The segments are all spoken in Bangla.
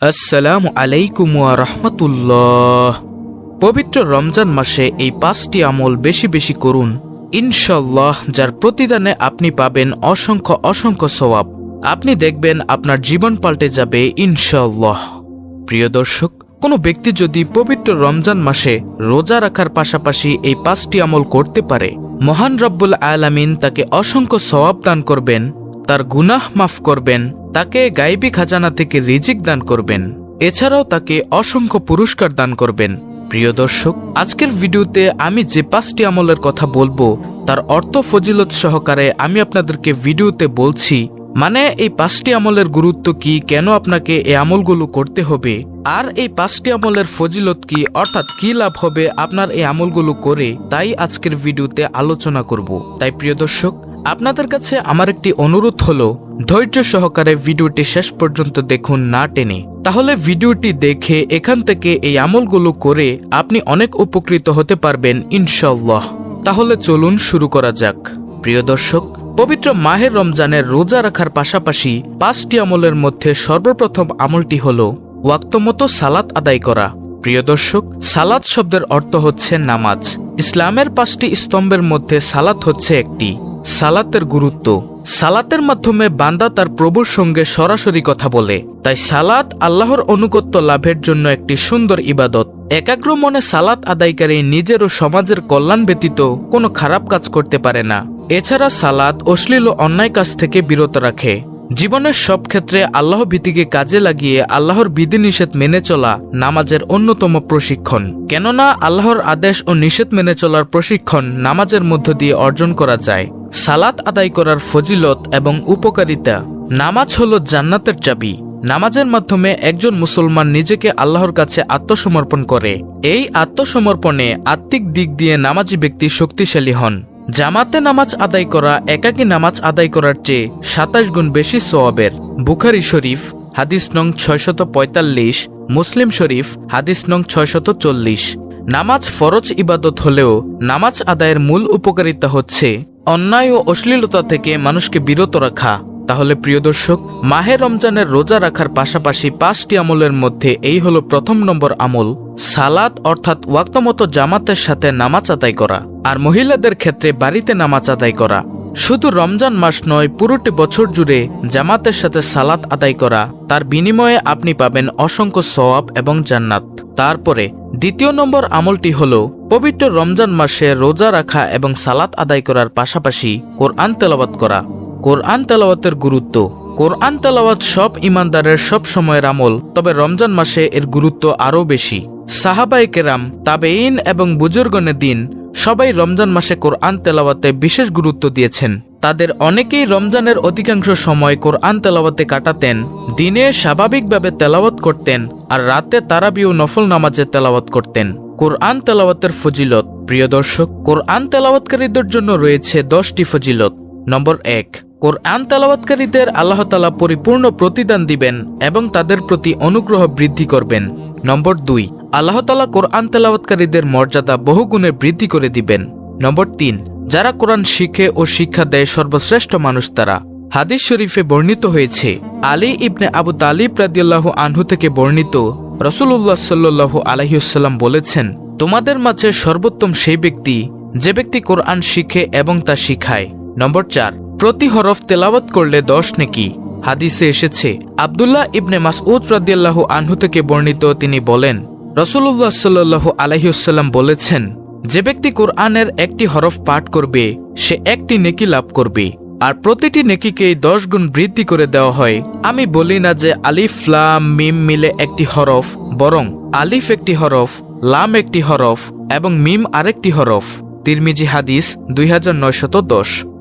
আসসালামু আলাইকুম রাহমাতুল্লাহ। পবিত্র রমজান মাসে এই পাঁচটি আমল বেশি বেশি করুন। ইনশাল্লাহ যার প্রতিদানে আপনি পাবেন অসংখ্য অসংখ্য সওয়াব। আপনি দেখবেন আপনার জীবন পাল্টে যাবে ইনশাল্লাহ প্রিয় দর্শক, কোনো ব্যক্তি যদি পবিত্র রমজান মাসে রোজা রাখার পাশাপাশি এই পাঁচটি আমল করতে পারে, মহান রব্বুল আলামিন তাকে অসংখ্য সওয়াব দান করবেন, তার গুনাহ মাফ করবেন তাকে গাইবী খাজানা থেকে রিজিক দান করবেন। এছাড়াও তাকে অসংখ্য পুরস্কার দান করবেন। প্রিয় দর্শক, আজকের ভিডিওতে আমি যে পাঁচটি আমলের কথা বলব, তার অর্থ ফজিলত সহকারে আমি আপনাদেরকে ভিডিওতে বলছি মানে এই পাঁচটি আমলের গুরুত্ব কি, কেন আপনাকে এই আমলগুলো করতে হবে, আর এই পাঁচটি আমলের ফজিলত কি, অর্থাৎ কি লাভ হবে আপনার এই আমলগুলো করে, তাই আজকের ভিডিওতে আলোচনা করব। তাই প্রিয় দর্শক আপনাদের কাছে আমার একটি অনুরোধ হলো, ধৈর্য সহকারে ভিডিওটি শেষ পর্যন্ত দেখুন না টেনে। তাহলে ভিডিওটি দেখে এখান থেকে এই আমলগুলো করে আপনি অনেক উপকৃত হতে পারবেন ইনশাল্লাহ তাহলে চলুন শুরু করা যাক। প্রিয় দর্শক, পবিত্র মাহের রমজানের রোজা রাখার পাশাপাশি পাঁচটি আমলের মধ্যে সর্বপ্রথম আমলটি হল ওয়াক্তমতো সালাত আদায় করা। প্রিয় দর্শক, সালাত শব্দের অর্থ হচ্ছে নামাজ। ইসলামের পাঁচটি স্তম্ভের মধ্যে সালাত হচ্ছে একটি। সালাতের গুরুত্ব। সালাতের মাধ্যমে বান্দা তার প্রভুর সঙ্গে সরাসরি কথা বলে। তাই সালাত আল্লাহর অনুগত্য লাভের জন্য একটি সুন্দর ইবাদত। একাগ্র মনে সালাত আদায়কারী নিজের ও সমাজের কল্যাণ ব্যতীত কোনো খারাপ কাজ করতে পারে না। এছাড়া সালাত অশ্লীল ও অন্যায় কাজ থেকে বিরত রাখে। জীবনের সব ক্ষেত্রে আল্লাহ ভীতিকে কাজে লাগিয়ে আল্লাহর বিধিনিষেধ মেনে চলা নামাজের অন্যতম প্রশিক্ষণ। কেননা আল্লাহর আদেশ ও নিষেধ মেনে চলার প্রশিক্ষণ নামাজের মধ্য দিয়ে অর্জন করা যায়। সালাত আদায় করার ফজিলত এবং উপকারিতা। নামাজ হল জান্নাতের চাবি। নামাজের মাধ্যমে একজন মুসলমান নিজেকে আল্লাহর কাছে আত্মসমর্পণ করে। এই আত্মসমর্পণে আত্মিক দিক দিয়ে নামাজি ব্যক্তি শক্তিশালী হন। জামাতে নামাজ আদায় করা, একাকী নামাজ আদায় করার চেয়ে সাতাশ গুণ বেশি সোয়াবের বুখারি শরীফ, হাদিস নং ছয়শত পঁয়তাল্লিশ, মুসলিম শরীফ, হাদিস নং ছয়শত চল্লিশ। নামাজ ফরজ ইবাদত হলেও নামাজ আদায়ের মূল উপকারিতা হচ্ছে অন্যায় ও অশ্লীলতা থেকে মানুষকে বিরত রাখা। তাহলে প্রিয় দর্শক, মাহে রমজানের রোজা রাখার পাশাপাশি পাঁচটি আমলের মধ্যে এই হলো প্রথম নম্বর আমল, সালাত অর্থাৎ ওয়াক্তমতো জামাতের সাথে নামাজ আদায় করা আর মহিলাদের ক্ষেত্রে বাড়িতে নামাজ আদায় করা। শুধু রমজান মাস নয়, পুরোটি বছর জুড়ে জামাতের সাথে সালাত আদায় করা। তার বিনিময়ে আপনি পাবেন অসংখ্য সওয়াব এবং জান্নাত। তারপরে দ্বিতীয় নম্বর আমলটি হল, পবিত্র রমজান মাসে রোজা রাখা এবং সালাত আদায় করার পাশাপাশি কোরআন তেলাবাত করা। কোরআন তেলাওয়াতের গুরুত্ব। কোরআন তেলাওয়াত সব ইমানদারের সব সময়ের আমল, তবে রমজান মাসে এর গুরুত্ব আরও বেশি। সাহাবাই কেরাম তাবেইন এবং বুজুর্গনের দিন সবাই রমজান মাসে কোরআন তেলাওয়াতে বিশেষ গুরুত্ব দিয়েছেন। তাদের অনেকেই রমজানের অধিকাংশ সময় কোরআন তেলাওয়াতে কাটাতেন, দিনে স্বাভাবিকভাবে তেলাওয়াত করতেন আর রাতে তারাবিও নফল নামাজে তেলাওয়াত করতেন। কোরআন তেলাওয়াতের ফজিলত, প্রিয় দর্শক, কোরআন তেলাওয়াতকারীদের জন্য রয়েছে দশটি ফজিলত। নম্বর এক, কোরআন তেলাওয়াতকারীদের আল্লাহ তালা পরিপূর্ণ প্রতিদান দিবেন এবং তাদের প্রতি অনুগ্রহ বৃদ্ধি করবেন। নম্বর দুই আল্লাহ তালা কোরআন তেলাওয়াতকারীদের মর্যাদা বহুগুণে বৃদ্ধি করে দিবেন। নম্বর তিন, যারা কোরআন শিখে ও শিক্ষা দেয় সর্বশ্রেষ্ঠ মানুষ তারা। হাদিস শরীফে বর্ণিত হয়েছে, আলী ইবনে আবু তালিব রাদিয়াল্লাহ আনহু থেকে বর্ণিত রসুল্লাহ সাল্লু আলহিউসাল্লাম বলেছেন, তোমাদের মাঝে সর্বোত্তম সেই ব্যক্তি যে ব্যক্তি কোরআন শিখে এবং তা শিখায়। নম্বর চার, প্রতি হরফ তেলাওয়াত করলে দশ নেকি। হাদিসে এসেছে, আবদুল্লাহ ইবনে মাসউদ রাদিয়াল্লাহু আনহু থেকে বর্ণিত তিনি বলেন রসুল্লাহ সাল্লু আলহিউসাল্লাম বলেছেন, যে ব্যক্তি কোরআনের একটি হরফ পাঠ করবে, সে একটি নেকি লাভ করবে। আর প্রতিটি নেকিকেই দশ গুণ বৃদ্ধি করে দেওয়া হয়। আমি বলি না যে আলিফ, লাম, মিম মিলে একটি হরফ, বরং আলিফ একটি হরফ, লাম একটি হরফ এবং মিম আরেকটি হরফ। তিরমিজি হাদিস দুই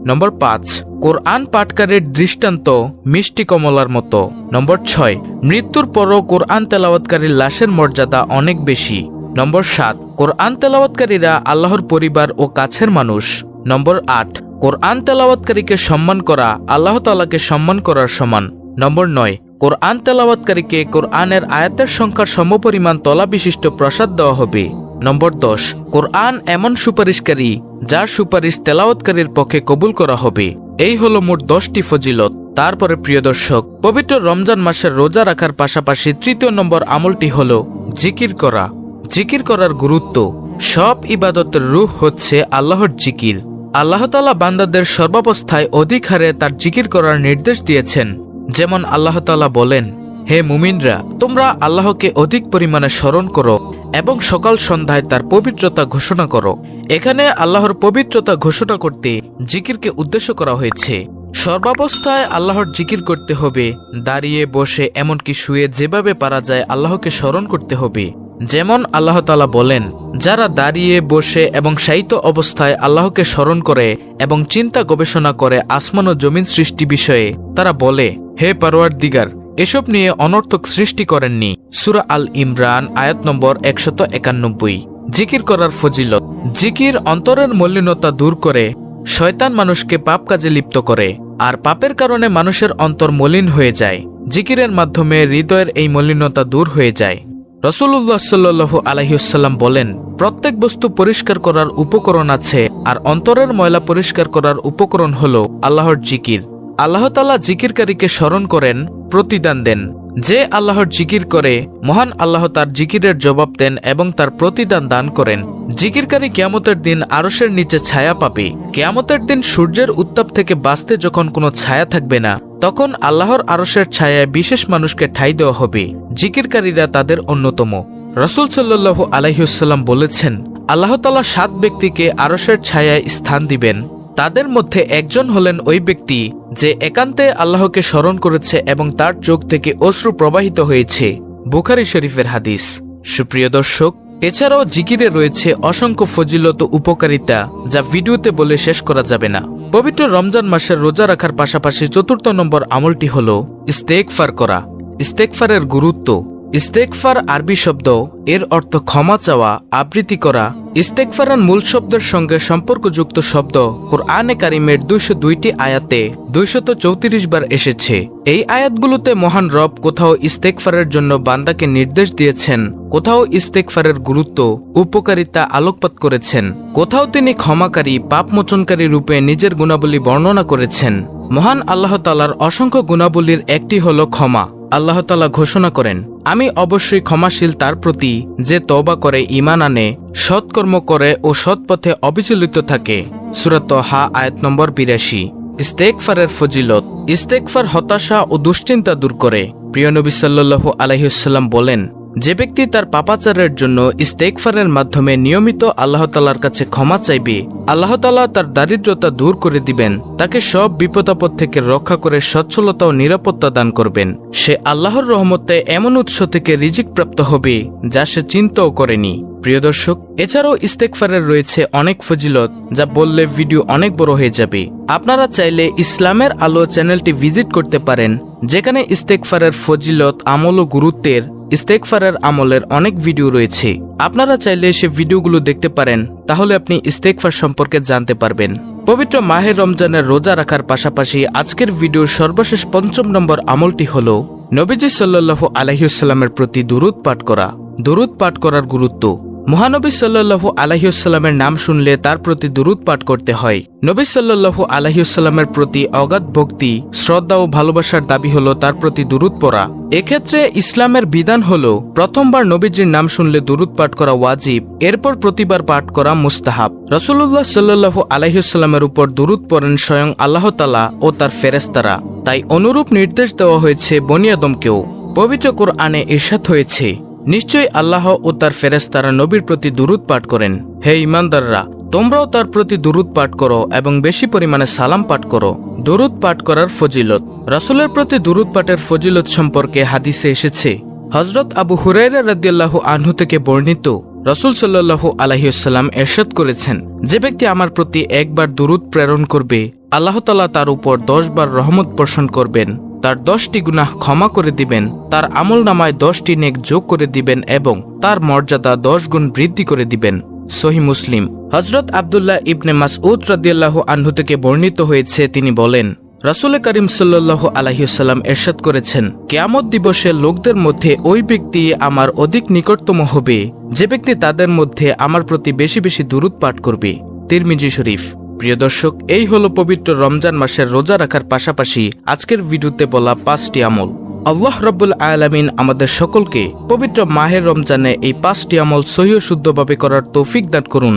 নম্বর পাঁচ, কোরআন পাটকারের দৃষ্টান্ত মিষ্টি কমলার মতো। নম্বর ছয়, মৃত্যুর পরও কোরআন তেলাওয়াতকারীর লাশের মর্যাদা অনেক বেশি। নম্বর সাত, কোরআন তেলাওয়াতকারীরা আল্লাহর পরিবার ও কাছের মানুষ। নম্বর আট, কোরআন তেলাওয়াতকারীকে সম্মান করা আল্লাহ তালাকে সম্মান করার সমান। নম্বর নয়, কোরআন তেলাওয়াতকারীকে কোরআনের আয়াতের সংখ্যার সমপরিমাণ তলা বিশিষ্ট প্রসাদ দেওয়া হবে। নম্বর দশ, কোরআন এমন সুপারিশকারী, যার সুপারিশ তেলাওয়াতকারীর পক্ষে কবুল করা হবে। এই হলো মোট দশটি ফজিলত। তারপরে প্রিয় দর্শক, পবিত্র রমজান মাসের রোজা রাখার পাশাপাশি তৃতীয় নম্বর আমলটি হল জিকির করা। জিকির করার গুরুত্ব, সব ইবাদতের রূহ হচ্ছে আল্লাহর জিকির। আল্লাহতালা বান্দাদের সর্বাবস্থায় অধিক হারে তার জিকির করার নির্দেশ দিয়েছেন। যেমন আল্লাহতালা বলেন, হে মুমিনরা, তোমরা আল্লাহকে অধিক পরিমাণে স্মরণ করো। এবং সকাল সন্ধ্যায় তার পবিত্রতা ঘোষণা করো। এখানে আল্লাহর পবিত্রতা ঘোষণা করতে জিকিরকে উদ্দেশ্য করা হয়েছে। সর্বাবস্থায় আল্লাহর জিকির করতে হবে, দাঁড়িয়ে বসে এমনকি শুয়ে যেভাবে পারা যায় আল্লাহকে স্মরণ করতে হবে। যেমন আল্লাহ তালা বলেন, যারা দাঁড়িয়ে বসে এবং সাহিত্য অবস্থায় আল্লাহকে স্মরণ করে এবং চিন্তা গবেষণা করে আসমান ও জমিন সৃষ্টি বিষয়ে, তারা বলে, হে পারোয়ার দিগার এসব নিয়ে অনর্থক সৃষ্টি করেননি। সুরা আল ইমরান, আয়াত নম্বর একশত একানব্বই। জিকির করার ফজিলত। জিকির অন্তরের মলিনতা দূর করে, শয়তান মানুষকে পাপ কাজে লিপ্ত করে, আর পাপের কারণে মানুষের অন্তর মলিন হয়ে যায়। জিকিরের মাধ্যমে হৃদয়ের এই মলিনতা দূর হয়ে যায়। রসুল্লাহ সাল্লু আলহিউসাল্লাম বলেন, প্রত্যেক বস্তু পরিষ্কার করার উপকরণ আছে, আর অন্তরের ময়লা পরিষ্কার করার উপকরণ হল আল্লাহর জিকির। আল্লাহতালা জিকিরকারীকে স্মরণ করেন, প্রতিদান দেন। যে আল্লাহর জিকির করে, মহান আল্লাহ তার জিকিরের জবাব দেন এবং তার প্রতিদান দান করেন। জিকিরকারী কেয়ামতের দিন আরসের নিচে ছায়া পাবে। কেয়ামতের দিন সূর্যের উত্তাপ থেকে বাঁচতে যখন কোনো ছায়া থাকবে না, তখন আল্লাহর আরসের ছায়ায় বিশেষ মানুষকে ঠাই দেওয়া হবে। জিকিরকারীরা তাদের অন্যতম। রসুল সাল্লু আলহিউসাল্লাম বলেছেন, আল্লাহ তালা সাত ব্যক্তিকে আরসের ছায়ায় স্থান দিবেন। তাদের মধ্যে একজন হলেন ওই ব্যক্তি যে একান্তে আল্লাহকে স্মরণ করেছে এবং তার চোখ থেকে অশ্রু প্রবাহিত হয়েছে। বুখারি শরীফের হাদিস। সুপ্রিয় দর্শক, এছাড়াও জিকিরে রয়েছে অসংখ্য ফজিলত উপকারিতা যা ভিডিওতে বলে শেষ করা যাবে না। পবিত্র রমজান মাসের রোজা রাখার পাশাপাশি চতুর্থ নম্বর আমলটি হল ইস্তেকফার করা। ইস্তেকফারের গুরুত্ব ইস্তেকফার আরবি শব্দ, এর অর্থ ক্ষমা চাওয়া, আবৃত্তি করা। ইস্তেকফারান মূল শব্দের সঙ্গে সম্পর্কযুক্ত শব্দ কোরআনে কারিমের দুইশো দুইটি আয়াতে দুইশত চৌত্রিশ বার এসেছে। এই আয়াতগুলোতে মহান রব কোথাও ইস্তেকফারের জন্য বান্দাকে নির্দেশ দিয়েছেন, কোথাও ইস্তেকফারের গুরুত্ব, উপকারিতা আলোকপাত করেছেন, কোথাও তিনি ক্ষমাকারী, পাপমোচনকারী রূপে নিজের গুণাবলী বর্ণনা করেছেন। মহান আল্লাহ তালার অসংখ্য গুণাবলীর একটি হল ক্ষমা। আল্লাহ তালা ঘোষণা করেন, আমি অবশ্যই ক্ষমাশীল তার প্রতি যে তবা করে ইমান আনে, সৎকর্ম করে ও সৎপথে অবিচলিত থাকে। সুরত হা আয়াত নম্বর বিরাশি। ইস্তেকফারের ফজিলত ইস্তেকফার হতাশা ও দুশ্চিন্তা দূর করে। প্রিয় নবী সাল্লু আলহিউসাল্লাম বলেন যে ব্যক্তি তার পাপাচারের জন্য ইস্তেকফারের মাধ্যমে নিয়মিত আল্লাহ তালার কাছে ক্ষমা চাইবে, আল্লাহ তালা তার দারিদ্রতা দূর করে দিবেন, তাকে সব বিপদাপদ থেকে রক্ষা করে সচ্ছলতা ও নিরাপত্তা দান করবেন। সে আল্লাহর রহমতে এমন উৎস থেকে রিজিক প্রাপ্ত হবে, যা সে চিন্তাও করেনি। প্রিয় দর্শক, এছাড়াও ইস্তেকফারের রয়েছে অনেক ফজিলত, যা বললে ভিডিও অনেক বড় হয়ে যাবে। আপনারা চাইলে ইসলামের আলো চ্যানেলটি ভিজিট করতে পারেন, যেখানে ইস্তেকফারের ফজিলত, আমল ও গুরুত্বের ইস্তেকফারের আমলের অনেক ভিডিও রয়েছে। আপনারা চাইলে সে ভিডিওগুলো দেখতে পারেন, তাহলে আপনি ইস্তেকফার সম্পর্কে জানতে পারবেন। পবিত্র মাহের রমজানের রোজা রাখার পাশাপাশি আজকের ভিডিওর সর্বশেষ পঞ্চম নম্বর আমলটি হল, নবীজি সাল্লু আলহিউসাল্লামের প্রতি দুরুদ পাঠ করা। দুরুদ পাঠ করার গুরুত্ব। মহানবী সাল্লু আলহিউসাল্লামের নাম শুনলে তার প্রতি দুরুদ পাঠ করতে হয়। নবী সাল্লু আলহিউসাল্লামের প্রতি অগাধ ভক্তি, শ্রদ্ধা ও ভালোবাসার দাবি হল তার প্রতি দুরুদ পড়া। এক্ষেত্রে ইসলামের বিধান হল, প্রথমবার নবীজির নাম শুনলে দুরুদ পাঠ করা ওয়াজিব, এরপর প্রতিবার পাঠ করা মুস্তাহাব। রসুল্লাহ সাল্লু আলহিউসাল্লামের উপর দুরুদ পড়েন স্বয়ং আল্লাহতালা ও তার ফেরেস্তারা তাই অনুরূপ নির্দেশ দেওয়া হয়েছে বনিয়াদমকেও পবিত্র কোরআনে ইরশাদ হয়েছে। নিশ্চয়ই আল্লাহ ও তার ফেরেস্তারা নবীর প্রতি দুরুদ পাঠ করেন। হে ইমানদাররা তোমরাও তার প্রতি দুরুদ পাঠ করো এবং বেশি পরিমাণে সালাম পাঠ করো। দুরুদ পাঠ করার ফজিলত। রাসুলের প্রতি দুরুদ পাঠের ফজিলত সম্পর্কে হাদিসে এসেছে হজরত আবু হুরাইরা রাদিয়াল্লাহ আনহু থেকে বর্ণিত, রসুল সাল্লাহু আলহিউসাল্লাম এরশাদ করেছেন, যে ব্যক্তি আমার প্রতি একবার দুরুদ প্রেরণ করবে, আল্লাহ তালা তার উপর দশ বার রহমত পোষণ করবেন। তার দশটি গুনাহ ক্ষমা করে দিবেন, তার আমল নামায় দশটি নেক যোগ করে দিবেন এবং তার মর্যাদা দশ গুণ বৃদ্ধি করে দিবেন। সহি মুসলিম। হজরত আবদুল্লাহ ইবনে মাসউদ রাদিয়াল্লাহ আনহু থেকে বর্ণিত হয়েছে, তিনি বলেন, রাসুল করিম সাল্লু আলহিউসাল্লাম এরশাদ করেছেন, কেয়ামত দিবসে লোকদের মধ্যে ওই ব্যক্তি আমার অধিক নিকটতম হবে, যে ব্যক্তি তাদের মধ্যে আমার প্রতি বেশি বেশি দূরত পাঠ করবে। তিরমিজি শরীফ। প্রিয় দর্শক, এই হলো পবিত্র রমজান মাসের রোজা রাখার পাশাপাশি আজকের ভিডিওতে বলা পাঁচটি আমল। আল্লাহ রব্বুল আলামিন আমাদের সকলকে পবিত্র মাহের রমজানে এই পাঁচটি আমল সহিহ শুদ্ধভাবে করার তৌফিক দান করুন।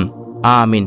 আমিন।